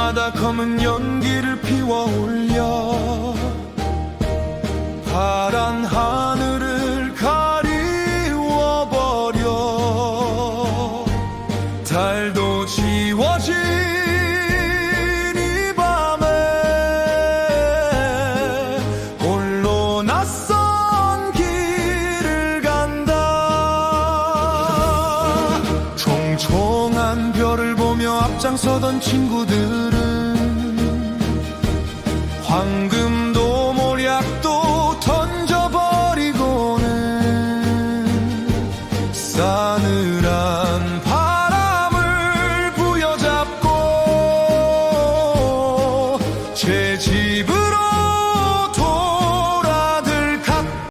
날마다 검은 연기를 피워 올려. 파란 하늘을 가리워버려. 달도 지워진 앞장서던 친구들은 황금도 모략도 던져버리고는 싸늘한 바람을 부여잡고 제 집을